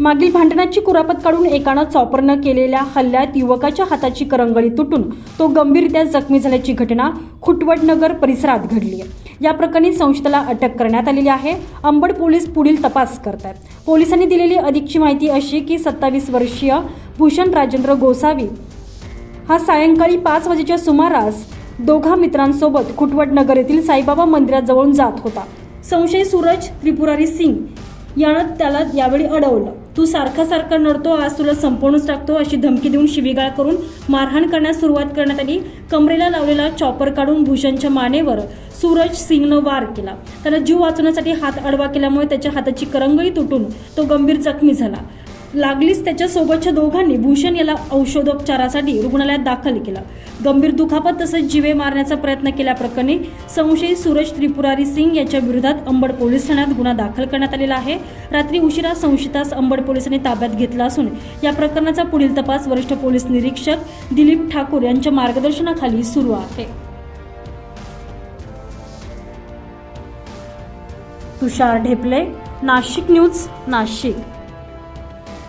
मागील भांडणाची कुरापत काढून एकानं चॉपरनं केलेल्या हल्ल्यात युवकाच्या हाताची करंगळी तुटून तो गंभीररित्या जखमी झाल्याची घटना खुटवटनगर परिसरात घडली आहे. या प्रकरणी संशयिताला अटक करण्यात आलेली आहे. अंबड पोलीस पुढील तपास करत आहेत पोलिसांनी दिलेली अधिकची माहिती अशी की सत्तावीस वर्षीय भूषण राजेंद्र गोसावी हा सायंकाळी पाच वाजेच्या सुमारास दोघा मित्रांसोबत खुटवटनगर येथील साईबाबा मंदिराजवळून जात होता. संशयी सूरज त्रिपुरारी सिंग यानं त्याला यावेळी अडवलं. तू सारखा सारखा नडतो आज तुला संपवूनच टाकतो अशी धमकी देऊन शिवीगाळ करून मारहाण करण्यास सुरुवात करण्यात आली. कमरेला लावलेला चॉपर काढून भूषणच्या मानेवर सूरज सिंगनं वार केला. त्याला जीव वाचवण्यासाठी हात अडवा केल्यामुळे त्याच्या हाताची करंगळी तुटून तो गंभीर जखमी झाला. लागलीच त्याच्यासोबतच्या दोघांनी भूषण याला औषधोपचारासाठी रुग्णालयात दाखल केलं. गंभीर दुखापत तसंच जीवे मारण्याचा प्रयत्न केल्याप्रकरणी संशयित सूरज त्रिपुरारी सिंग याच्या विरोधात अंबड पोलीस ठाण्यात गुन्हा दाखल करण्यात आलेला आहे. रात्री उशिरा संशयितास अंबड पोलिसांनी ताब्यात घेतला असून या प्रकरणाचा पुढील तपास वरिष्ठ पोलीस निरीक्षक दिलीप ठाकूर यांच्या मार्गदर्शनाखाली सुरू आहे. तुषार ढेपले नाशिक न्यूज नाशिक.